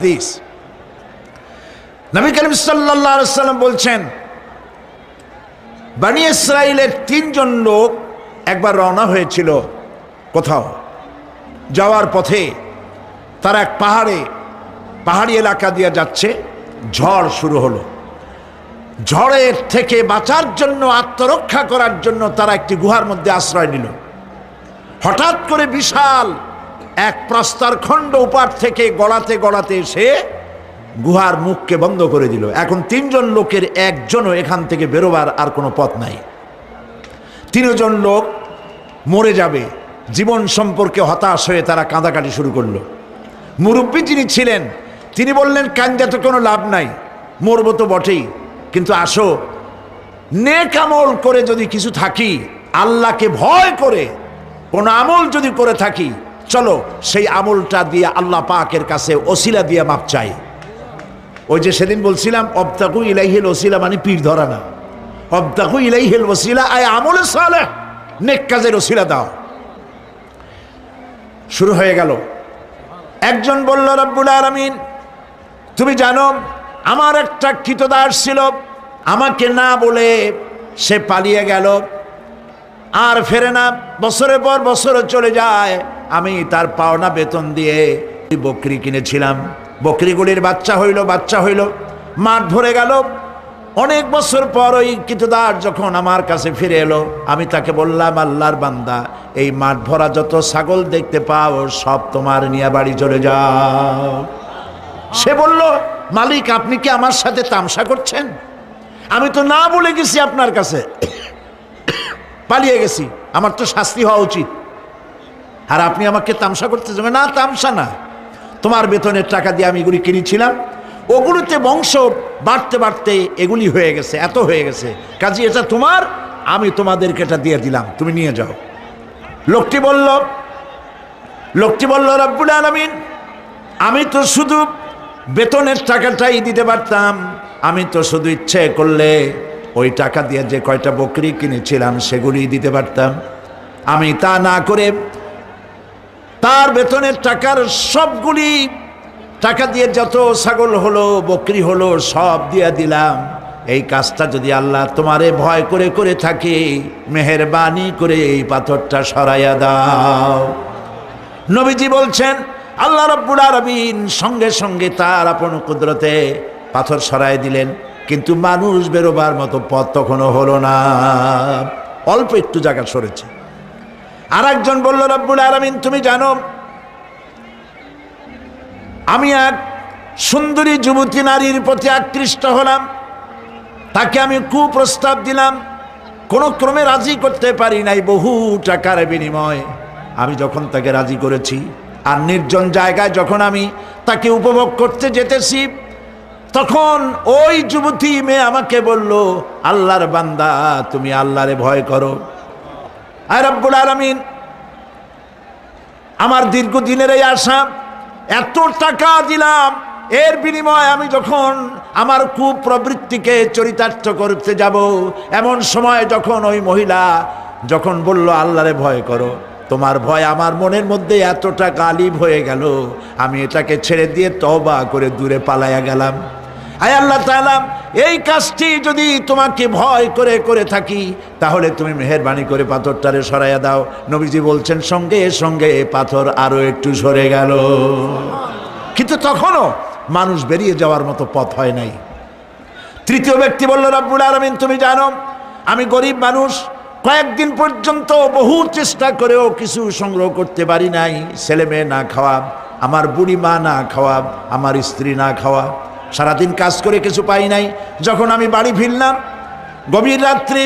হাদিস। নবী করিম সাল্লাম বলছেন, বানি ইসরাইলের তিনজন লোক একবার রওনা হয়েছিল কোথাও। যাওয়ার পথে তারা এক পাহাড়ে, পাহাড়ি এলাকা দিয়ে যাচ্ছে, ঝড় শুরু হলো। ঝড়ের থেকে বাঁচার জন্য, আত্মরক্ষা করার জন্য তারা একটি গুহার মধ্যে আশ্রয় নিল। হঠাৎ করে বিশাল এক প্রস্তর খণ্ড উপার থেকে গড়াতে গড়াতে এসে গুহার মুখকে বন্ধ করে দিল। এখন তিনজন লোকের একজনও এখান থেকে বেরোবার আর কোনো পথ নাই। তিনজন লোক মরে যাবে। জীবন সম্পর্কে হতাশ হয়ে তারা কাঁদাকাটি শুরু করল। মুরব্বী যিনি ছিলেন, তিনি বললেন কান্দাতে কোনো লাভ নাই, মরব তো বটেই। কিন্তু আসো, নেক আমল করে যদি কিছু থাকি, আল্লাহকে ভয় করে, কোন আমল যদি করে থাকি চলো, সেই আমলটা দিয়ে আল্লাহ পাকের কাছে ওসিলা দিয়ে মাপ চাই। ওই যে সেদিন বলছিলাম, অবতাকু ইলাইহিল ওসিলা মানে পীর ধরা না। অবতাকু ইলাইহিল ওসিলা আয় আমলে সালে নেক কাজের ওসিলা দাও। শুরু হয়ে গেল। একজন বলল, রব্বুল আলামিন, তুমি জানো, আমার একটা কৃতদাস ছিল, আমাকে না বলে সে পালিয়ে গেল। আর ফেরে না, বছরের পর বছর চলে যায়। আমি তার পাওনা বেতন দিয়ে বকরি কিনেছিলাম। বকরিগুলির বাচ্চা হইল বাচ্চা হইল। মাঠ ভরে গেল। অনেক বছর পর ওই কৃতদার যখন আমার কাছে ফিরে এলো, আমি তাকে বললাম, আল্লাহর বান্দা, এই মাঠ ভরা যত ছাগল দেখতে পাও, সব তোমার নিয়ে বাড়ি চলে যাও। সে বলল, মালিক, আপনি কি আমার সাথে তামসা করছেন? আমি তো না বলে গেছি আপনার কাছে। পালিয়ে গেছি। আমার তো শাস্তি হওয়া উচিত। আর আপনি আমাকে তামসা করতে যাবেন? না, তামসা না। তোমার বেতনের টাকা দিয়ে আমি এগুলি কিনেছিলাম। ওগুলোতে বংশ বাড়তে বাড়তে এগুলি হয়ে গেছে, এত হয়ে গেছে। কাজে, এটা তোমার? আমি তোমাদেরকে এটা দিয়ে দিলাম। তুমি নিয়ে যাও। লোকটি বলল লোকটি বলল, রব্বুল আলমিন, আমি তো শুধু বেতনের টাকাটাই দিতে পারতাম। আমি তো শুধু ইচ্ছে করলে ওই টাকা দিয়ে যে কয়টা বকরি কিনেছিলাম সেগুলি দিতে পারতাম। আমি তা না করে তার বেতনের টাকার সবগুলি, টাকা দিয়ে যত ছাগল হলো, বকরি হলো, সব দিয়ে দিলাম। এই কাজটা যদি আল্লাহ তোমারে ভয় করে করে থাকে, মেহরবানি করে এই পাথরটা সরাইয়া দাও। নবীজি বলছেন, আল্লাহ রব্বুল আরবিন সঙ্গে সঙ্গে তার আপন কুদরতে পাথর সরাই দিলেন। কিন্তু মানুষ বেরোবার মতো পথ তখনও হলো না। অল্প একটু জায়গা সরেছে। আর একজন বলল, রব্বুল আলমিন, তুমি জানো, আমি এক সুন্দরী যুবতী নারীর প্রতি আকৃষ্ট হলাম। তাকে আমি কুপ্রস্তাব দিলাম। কোনো ক্রমে রাজি করতে পারি নাই বহু টাকার বিনিময়। আমি যখন তাকে রাজি করেছি, আর নির্জন জায়গায় যখন আমি তাকে উপভোগ করতে যেতেছি তখন ওই যুবতী মেয়ে আমাকে বলল, আল্লাহর বান্দা, তুমি আল্লাহরে ভয় করো। আর রব্বুল আলমিন, আমার দীর্ঘদিনের এই আশা, এত টাকা দিলাম, এর বিনিময়ে আমি যখন আমার কুপ্রবৃত্তিকে চরিতার্থ করতে যাব, এমন সময় যখন ওই মহিলা যখন বলল, আল্লাহরে ভয় করো, তোমার ভয় আমার মনের মধ্যে এতটা গালিব হয়ে গেল, আমি এটাকে ছেড়ে দিয়ে তবা করে দূরে পালাইয়া গেলাম। আয় আল্লাহ তালাম এই কাজটি যদি তোমাকে ভয় করে করে থাকি, তাহলে তুমি মেহরবানি করে পাথরটারে সরাইয়া দাও। নবীজি বলছেন, সঙ্গে সঙ্গে পাথর আরও একটু সরে গেল। কিন্তু তখনও মানুষ বেরিয়ে যাওয়ার মতো পথ হয় নাই। তৃতীয় ব্যক্তি বলল, রব্বুল আলমিন, তুমি জানো, আমি গরিব মানুষ, কয়েকদিন পর্যন্ত বহু চেষ্টা করেও কিছু সংগ্রহ করতে পারি নাই। ছেলে মেয়ে না খাওয়া, আমার বুড়ি মা না খাওয়া, আমার স্ত্রী না খাওয়া সারাদিন কাজ করে কিছু পাই নাই। যখন আমি বাড়ি ফিরলাম, গভীর রাত্রি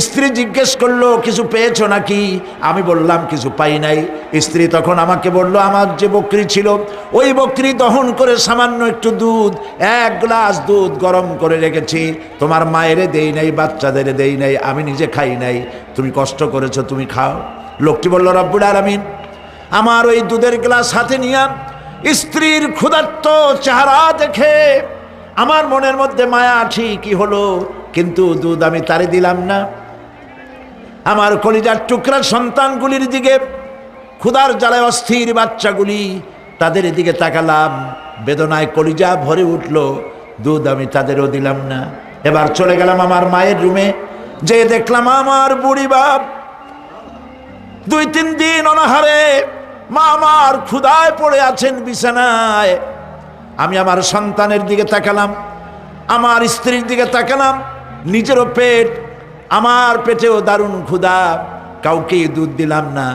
স্ত্রী জিজ্ঞেস করল, কিছু পেয়েছ নাকি? আমি বললাম, কিছু পাই নাই। স্ত্রী তখন আমাকে বলল, আমার যে বকরি ছিল, ওই বকরি দহন করে সামান্য একটু দুধ, এক গ্লাস দুধ গরম করে রেখেছি। তোমার মায়েরে দেই নাই, বাচ্চাদের দেই নাই, আমি নিজে খাই নাই। তুমি কষ্ট করেছ, তুমি খাও। লোকটি বলল, রব্বুল আলমিন, আমার ওই দুধের গ্লাস হাতে নিয়ে স্ত্রীর ক্ষুধার্ত চেহারা দেখে আমার মনের মধ্যে মায়া, ঠিকই হলো, কিন্তু দুধ আমি তারে দিলাম না। আমার কলিজার টুকরা সন্তানগুলির দিকে, ক্ষুধার জ্বালায় অস্থির বাচ্চাগুলি, তাদের দিকে তাকালাম। বেদনায় কলিজা ভরে উঠল, দুধ আমি তাদেরও দিলাম না। এবার চলে গেলাম আমার মায়ের রুমে যে দেখলাম আমার বুড়ি বাপ। দুই তিন দিন অনাহারে মা আমার ক্ষুদায় পড়ে আছেন বিছানায়। আমি আমার সন্তানের দিকে তাকালাম, আমার স্ত্রীর দিকে তাকালাম, নিজেরও পেট, আমার পেটেও দারুণ ক্ষুধা। কাউকে দুধ দিলাম না।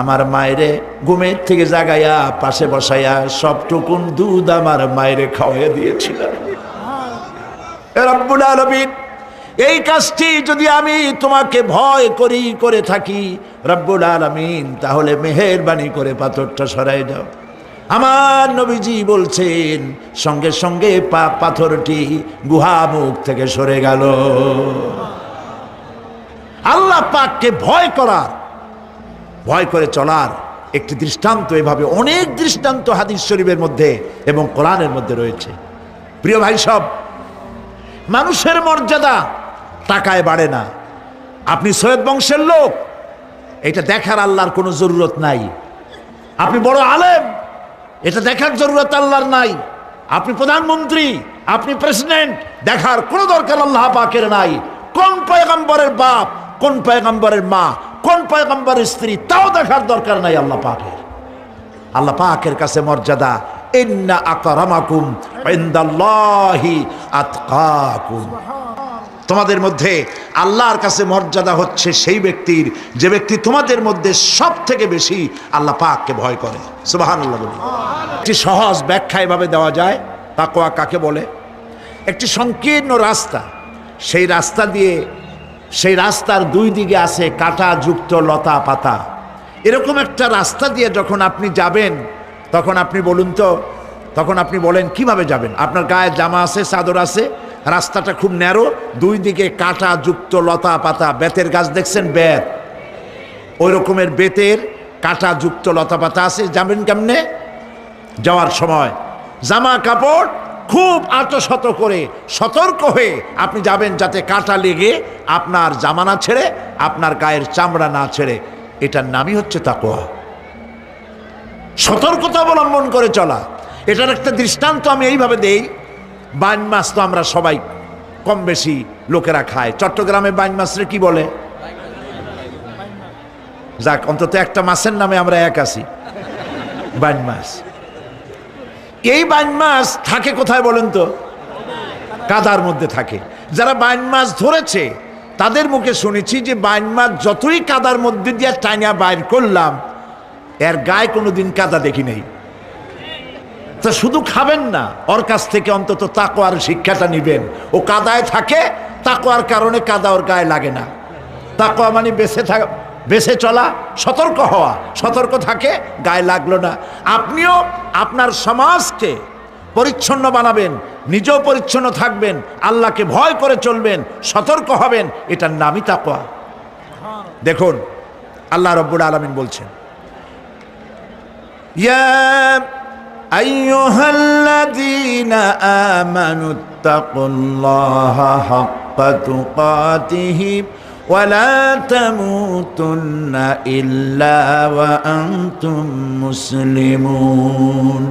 আমার মায়েরে ঘুমের থেকে জাগাইয়া পাশে বসাইয়া সবটুকুন দুধ আমার মায়েরে খাওয়াইয়া দিয়েছিলাম। রব্বুল আলামিন এই কাজটি যদি আমি তোমাকে ভয় করি, করে থাকি, রব্বুল আলামিন, তাহলে মেহেরবানি করে পাথরটা সরাই দাও। আমার নবীজি বলছেন, সঙ্গে সঙ্গে পা পাথরটি গুহা মুখ থেকে সরে গেল। আল্লাহ পাককে ভয় করার, ভয় করে চলার একটি দৃষ্টান্ত এভাবে অনেক দৃষ্টান্ত হাদিস শরীফের মধ্যে এবং কোরআনের মধ্যে রয়েছে। প্রিয় ভাই সব, মানুষের মর্যাদা টাকায় বাড়ে না। আপনি সৈয়দ বংশের লোক, এটা দেখার আল্লাহর কোনো জরুরত নাই। আপনি বড় আলেম, এটা দেখার জরুরত আল্লাহর নাই। আপনি প্রধানমন্ত্রী, আপনি প্রেসিডেন্ট, দেখার কোনো দরকার আল্লাহ পাকের নাই। কোন পয়গম্বরের বাপ, কোন পয়গম্বরের মা, কোন পয়গম্বরের স্ত্রী, তাও দেখার দরকার নাই আল্লাহ পাকের। আল্লাহ পাকের কাছে মর্যাদা, ইন্না আকরামাকুম ইনদাল্লাহি আতকাকুম। তোমাদের মধ্যে আল্লাহর কাছে মর্যাদা হচ্ছে সেই ব্যক্তির, যে ব্যক্তি তোমাদের মধ্যে সব থেকে বেশি আল্লাহ পাককে ভয় করে। বলি একটি সহজ ব্যাখ্যা এভাবে দেওয়া যায় তাকোয়া কাকে বলে? একটি সংকীর্ণ রাস্তা, সেই রাস্তা দিয়ে, সেই রাস্তার দুই দিকে আছে কাটা, যুক্ত, লতা, পাতা। এরকম একটা রাস্তা দিয়ে যখন আপনি যাবেন, তখন আপনি বলুন তো, তখন আপনি বলেন, কীভাবে যাবেন? আপনার গায়ে জামা আছে, চাদর আছে? রাস্তাটা খুব ন্যারো, দুই দিকে কাটা, যুক্ত লতা পাতা, বেতের গাছ, দেখছেন বেত? ওই রকমের বেতের কাটা, যুক্ত লতা পাতা আছে, যাবেন কেমনে? যাওয়ার সময়। জামা কাপড় খুব আতশত করে সতর্ক হয়ে আপনি যাবেন যাতে কাটা লেগে আপনার জামা না ছেড়ে, আপনার গায়ের চামড়া না ছেড়ে। এটার নামই হচ্ছে তাকোয়া সতর্কতা অবলম্বন করে চলা। এটার একটা দৃষ্টান্ত আমি এইভাবে দেই বাইন মাছ তো আমরা সবাই কম বেশি লোকেরা খায়। চট্টগ্রামে বাইন মাছরে কি বলে? যাক, অন্তত একটা মাছের নামে আমরা এক আছি। বাইন মাছ এই বাইন মাছ থাকে কোথায় বলেন তো? কাদার মধ্যে থাকে। যারা বাইন মাছ ধরেছে, তাদের মুখে শুনেছি যে বাইন মাছ যতই কাদার মধ্যে দিয়ে টাইনা বাইর করলাম, এর গায়ে কোনোদিন কাদা দেখি নেই। তা শুধু খাবেন না, ওর কাছ থেকে অন্তত তাকোয়ার শিক্ষাটা নিবেন। ও কাদায় থাকে তাকোয়ার কারণে কাদা ওর গায়ে লাগে না। তাকোয়া মানে বেঁচে থাকা, বেঁচে চলা, সতর্ক হওয়া। সতর্ক থাকে, গায়ে লাগল না। আপনিও আপনার সমাজকে পরিচ্ছন্ন বানাবেন, নিজেও পরিচ্ছন্ন থাকবেন, আল্লাহকে ভয় করে চলবেন, সতর্ক হবেন, এটার নামই তাকোয়া দেখুন, আল্লাহ রব্বুল আলমিন বলছেন, ইয়া أيها الذين آمنوا اتقوا الله حق تقاته ولا تموتن إلا وأنتم مسلمون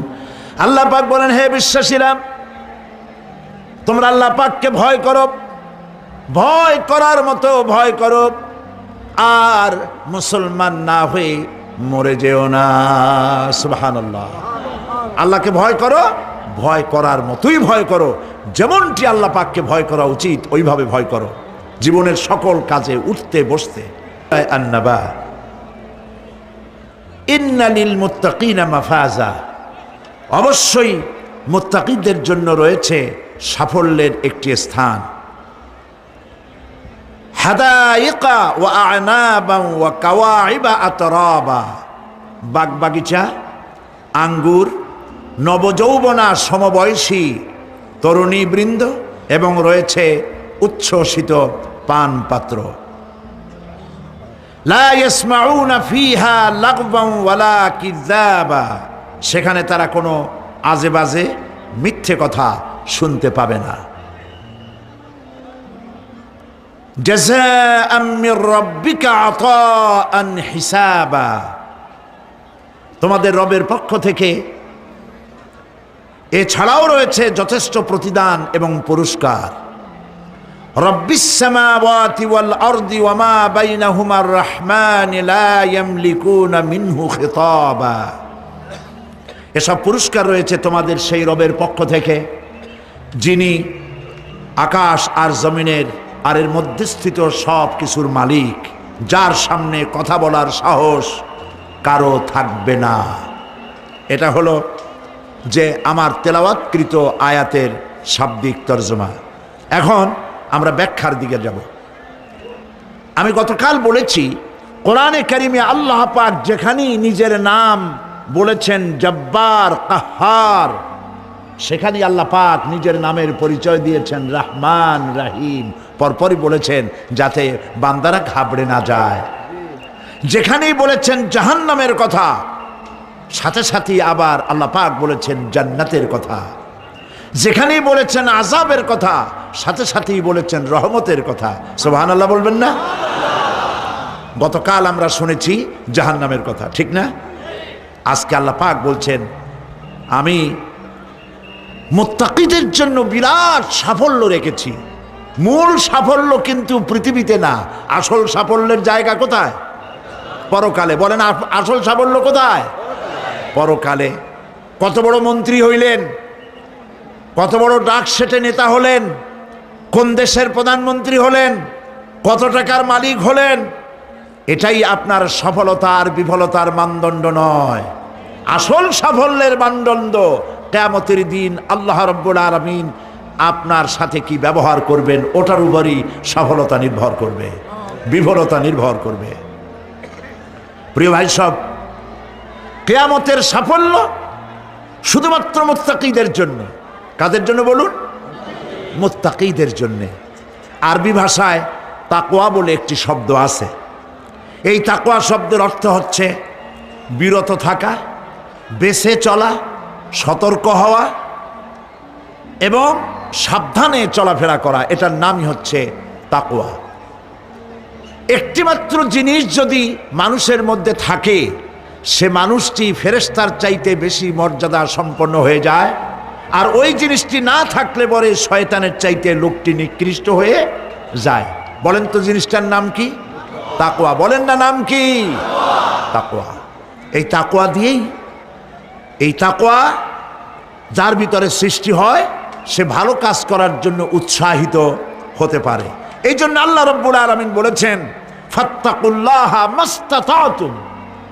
আল্লাহ পাক বলেন হে বিশ্বাসীরা তোমরা আল্লাহ পাককে ভয় করো ভয় করার মতো ভয় করো আর মুসলমান না হয়ে মরে যেও না সুবহানাল্লাহ আল্লাহকে ভয় করো, ভয় করার মতোই ভয় করো। যেমনটি আল্লাহ পাককে ভয় করা উচিত, ওইভাবে ভয় করো। জীবনের সকল কাজে উঠতে, বসতে। অবশ্যই মুত্তাকিদের জন্য রয়েছে সাফল্যের একটি স্থান। হাদাইকা ওয়া আনাবা বাগবাগিচা, আঙ্গুর নবযৌবনা সমবয়সী তরুণী বৃন্দ এবং রয়েছে উচ্ছ্বসিত পান পাত্র সেখানে তারা কোনো আজে বাজে মিথ্যে কথা শুনতে পাবে না। তোমাদের রবের পক্ষ থেকে এছাড়াও রয়েছে যথেষ্ট প্রতিদান এবং পুরস্কার। এসব পুরস্কার রয়েছে তোমাদের সেই রবের পক্ষ থেকে, যিনি আকাশ আর জমিনের আর এর মধ্যস্থিত সব কিছুর মালিক, যার সামনে কথা বলার সাহস কারও থাকবে না। এটা হলো যে আমার তেলাওয়াতকৃত আয়াতের শাব্দিক তর্জমা। এখন আমরা ব্যাখ্যার দিকে যাব। আমি গতকাল বলেছি, কোরআনে কারিমে আল্লাহ পাক যেখানেই নিজের নাম বলেছেন জব্বার, কাহার, সেখানেই আল্লাহ পাক নিজের নামের পরিচয় দিয়েছেন, রহমান, রাহিম। পরপরই বলেছেন যাতে বান্দারা ঘাবড়ে না যায়। যেখানেই বলেছেন জাহান্নামের কথা সাথে সাথে আবার আল্লাহ পাক বলেছেন জান্নাতের কথা। যেখানেই বলেছেন আজাবের কথা, সাথে সাথেই বলেছেন রহমতের কথা। সোহান আল্লাহ বলবেন না? গতকাল আমরা শুনেছি জাহান্নামের কথা, ঠিক না? আজকে আল্লাহ পাক বলছেন, আমি মোত্তাকিদের জন্য বিরাট সাফল্য রেখেছি। মূল সাফল্য কিন্তু পৃথিবীতে না, আসল সাফল্যের জায়গা কোথায়? পরকালে। বলেন আসল সাফল্য কোথায়? পরকালে। কত বড় মন্ত্রী হইলেন, কত বড় ডাক সেটে নেতা হলেন, কোন দেশের প্রধানমন্ত্রী হলেন, কত টাকার মালিক হলেন, এটাই আপনার সফলতার বিফলতার মানদণ্ড নয়। আসল সাফল্যের মানদণ্ড কেয়ামতের দিন আল্লাহ রব্বুল আলমিন আপনার সাথে কি ব্যবহার করবেন, ওটার উপরই সফলতা নির্ভর করবে, বিফলতা নির্ভর করবে। প্রিয় ভাই সব কেয়ামতের সাফল্য শুধুমাত্র মোত্তাকিদের জন্য। কাদের জন্য বলুন? মোত্তাকিদের জন্যে। আরবি ভাষায় তাকোয়া বলে একটি শব্দ আছে। এই তাকোয়া শব্দের অর্থ হচ্ছে বিরত থাকা, বেছে চলা, সতর্ক হওয়া এবং সাবধানে চলাফেরা করা। এটার নামই হচ্ছে তাকোয়া একটিমাত্র জিনিস যদি মানুষের মধ্যে থাকে সে মানুষটি ফেরেস্তার চাইতে বেশি মর্যাদা সম্পন্ন হয়ে যায়। আর ওই জিনিসটি না থাকলে পরে শয়তানের চাইতে লোকটি নিকৃষ্ট হয়ে যায়। বলেন তো জিনিসটার নাম কি? তাকোয়া বলেন না নাম কি? তাকোয়া এই তাকোয়া দিয়েই, এই তাকোয়া যার ভিতরে সৃষ্টি হয়, সে ভালো কাজ করার জন্য উৎসাহিত হতে পারে। এই জন্য আল্লাহ রব্বুল আলমিন বলেছেন, ফাত্তাকুল্লাহ মাস্তাতুম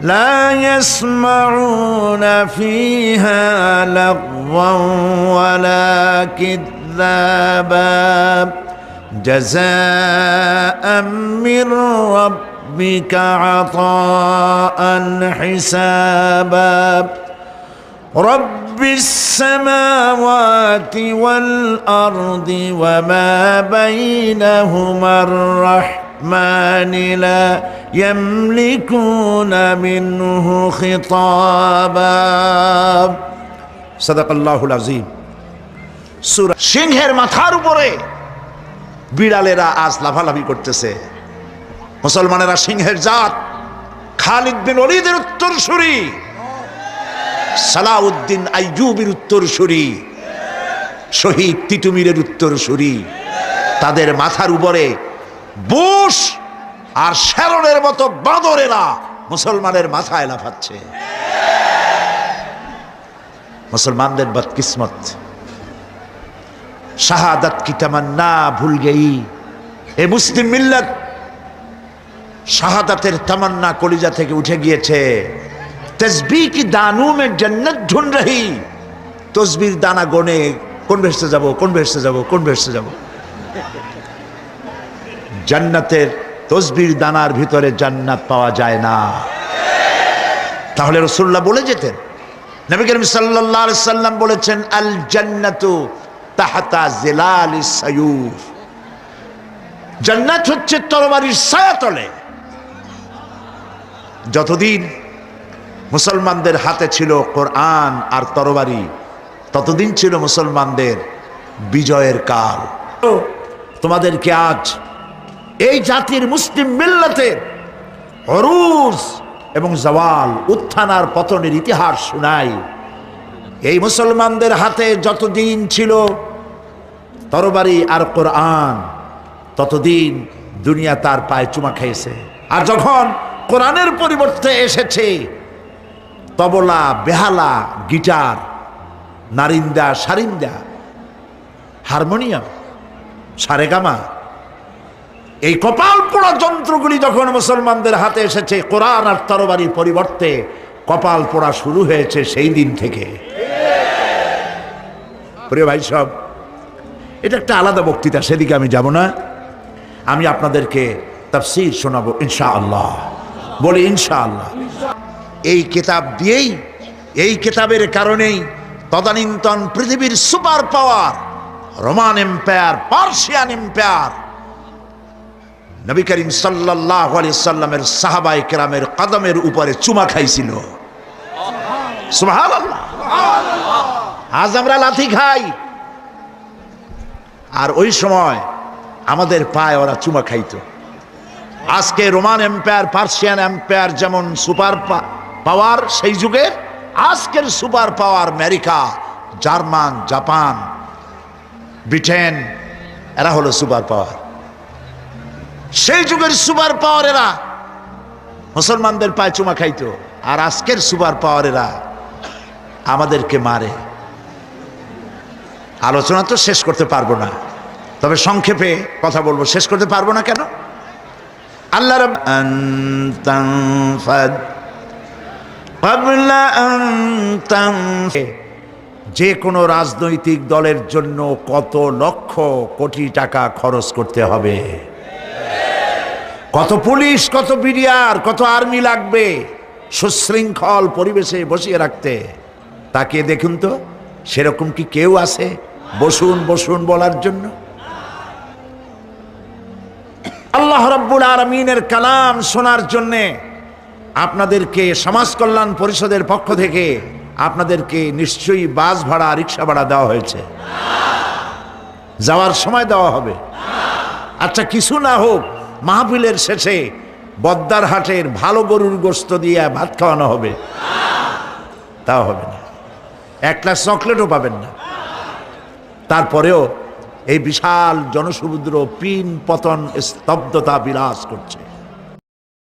لا يسمعون فيها لغوا ولا كذابا. جزاء من ربك عطاء حسابا. رب السماوات والأرض وما بينهما الرحمن. لا يملكون منه خطابا صدق الله العظيم সূরা সিংহের মাথার উপরে বিড়ালেরা আজ লাফালাফি করতেছে মুসলমানেরা সিংহের জাত খালিদ বিন ওলিদের উত্তরসূরি সালাউদ্দিন আইয়ুবের উত্তরসূরি শহীদ তিতুমিরের উত্তরসূরি তাদের মাথার উপরে বুশ আর শ্যারনের মতো বাঁদরেরা মুসলমানের মাথায় লাফাচ্ছে। মুসলমানদের বদকিসমত। শাহাদাত কি তামান্না ভুল গেই এ মুসলিম মিল্লাত শাহাদাতের তামান্না কলিজা থেকে উঠে গিয়েছে। তসবি কি দানু মে জন্নত ঢুন রহি। তসবির দানা গনে কোন ভেসতে যাব, কোন ভেসতে যাব, কোন ভেসতে যাব। জান্নাতের তসবির দানার ভিতরে জান্নাত পাওয়া যায় না। তাহলে রসুল্লাহ বলে যেতেন, নবী করিম আলাইহি সাল্লাম বলেছেন, আল জান্নাতু তাহাতা জেলাল সায়ুফ। জান্নাত হচ্ছে তরবারির ছায়াতলে। যতদিন মুসলমানদের হাতে ছিল কোরআন আর তরবারি, ততদিন ছিল মুসলমানদের বিজয়ের কাল। তোমাদেরকে আজ এই জাতির মুসলিম মিল্লাতের হরুজ এবং জওয়াল উত্থান আর পতনের ইতিহাস শোনাই। এই মুসলমানদের হাতে যতদিন ছিল তরবারি আর কোরআন, ততদিন দুনিয়া তার পায়ে চুমা খেয়েছে। আর যখন কোরআনের পরিবর্তে এসেছে, তবলা, বেহালা, গিটার, নারিন্দা, সারিন্দা, হারমোনিয়াম, সারেগামা এই কপাল পোড়া যন্ত্রগুলি যখন মুসলমানদের হাতে এসেছে, কোরআন আর তরবারির পরিবর্তে কপাল পোড়া শুরু হয়েছে সেই দিন থেকে। প্রিয় ভাই সব, এটা একটা আলাদা বক্তৃতা, সেদিকে আমি যাব না। আমি আপনাদেরকে তাফসীর শোনাবো, ইনশাআল্লাহ। বলি, ইনশাআল্লাহ। এই কিতাব দিয়েই, এই কিতাবের কারণেই তদানীন্তন পৃথিবীর super power, Roman empire, Persian empire নবী করিম সাল্লাহ সাল্লামের সাহাবাই কেরামের কদমের উপরে চুমা খাইছিল। আজ আমরা লাথি খাই। আর ওই সময় আমাদের পায়ে ওরা চুমা খাইতো। আজকে রোমান এম্পায়ার, পার্সিয়ান এম্পায়ার যেমন সুপার পাওয়ার, সেই যুগে আজকের super power America, German, Japan, Britain, এরা হলো সুপার পাওয়ার। সেই যুগের সুপার পাওয়ারেরা। মুসলমানদের পায়ে চুমা খাইতো, আর আজকের সুপার পাওয়ারেরা আমাদেরকে মারে। আলোচনা তো শেষ করতে পারব না, তবে সংক্ষেপে কথা বলব। শেষ করতে পারব না কেন? আল্লাহ যে কোনো রাজনৈতিক দলের জন্য কত লক্ষ কোটি টাকা খরচ করতে হবে। কত পুলিশ, কত বিডিআর, কত আর্মি লাগবে সুশৃঙ্খল পরিবেশে বসিয়ে রাখতে। তাকে দেখুন তো, সেরকম কি কেউ আছে বসুন বসুন বলার জন্য? আল্লাহ রব্বুল আলমিনের কালাম শোনার জন্যে আপনাদেরকে সমাজ কল্যাণ পরিষদের পক্ষ থেকে আপনাদেরকে নিশ্চয়ই বাস ভাড়া, রিক্সা ভাড়া দেওয়া হয়েছে। যাওয়ার সময় দেওয়া হবে। আচ্ছা কিছু না হোক মাহফিলের শেষে বদ্দার হাটের ভালো গরুর গোস্ত দিয়ে ভাত খাওয়ানো হবে। তাও হবে না। এক গ্লাস চকলেটও পাবেন না। তারপরেও এই বিশাল জনসমুদ্র পিন পতন স্তব্ধতা বিরাজ করছে।